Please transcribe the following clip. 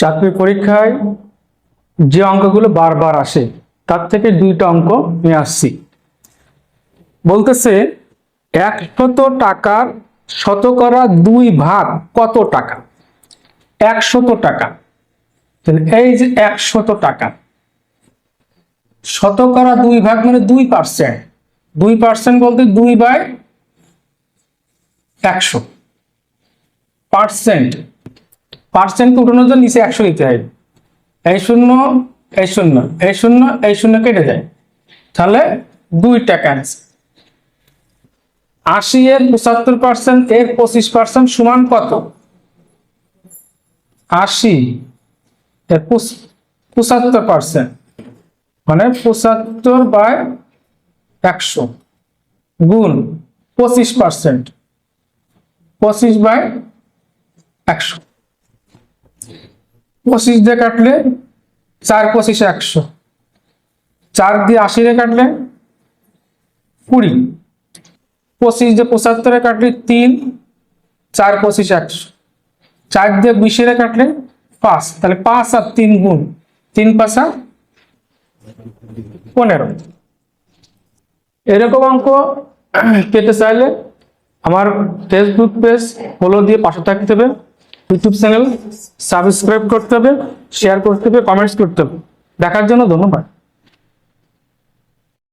চাকরির পরীক্ষায় যে অঙ্কগুলো বারবার আসে, তার থেকে দুইটা অঙ্ক নিয়ে আসছি। বলতেছে, একশত টাকার শতকরা দুই ভাগ কত টাকা? একশত টাকা। এই যে একশত টাকা, শতকরা দুই ভাগ মানে দুই পার্সেন্ট। দুই পার্সেন্ট বলতে দুই বাই একশো। পার্সেন্ট পার্সেন্ট উঠানোর জন্য নিচে একশো নিতে হয়। এই শূন্য এই শূন্য এই শূন্য এই শূন্য কেটে যায়। তাহলে দুই টাকা। আশি এর পঁচাত্তর পার্সেন্ট এর পঁচিশ পার্সেন্ট সমান কত? আশি। এর পঁচ- পঁচাত্তর পার্সেন্ট মানে পঁচাত্তর বাই একশো। গুণ পঁচিশ পার্সেন্ট পঁচিশ বাই একশো। পঁচিশ দিয়ে কাটলে চার পঁচিশে একশো। চার দিয়ে আশি দিয়ে কাটলে কুড়ি। পঁচিশ দিয়ে পঁচাত্তরে কাটলে তিন, চার পঁচিশ একশো। চার দিয়ে বিশের কাটলে পাঁচ, তাহলে পাঁচ আর তিন গুণ, তিন পাঁচা পনেরো। এরকম অঙ্ক পেতে চাইলে আমার ফেসবুক পেজ ফলো দিয়ে পাশে থাকতে হবে। ইউটিউব চ্যানেল সাবস্ক্রাইব করতে হবে শেয়ার করতে হবে কমেন্টস করতে হবে। দেখার জন্য ধন্যবাদ।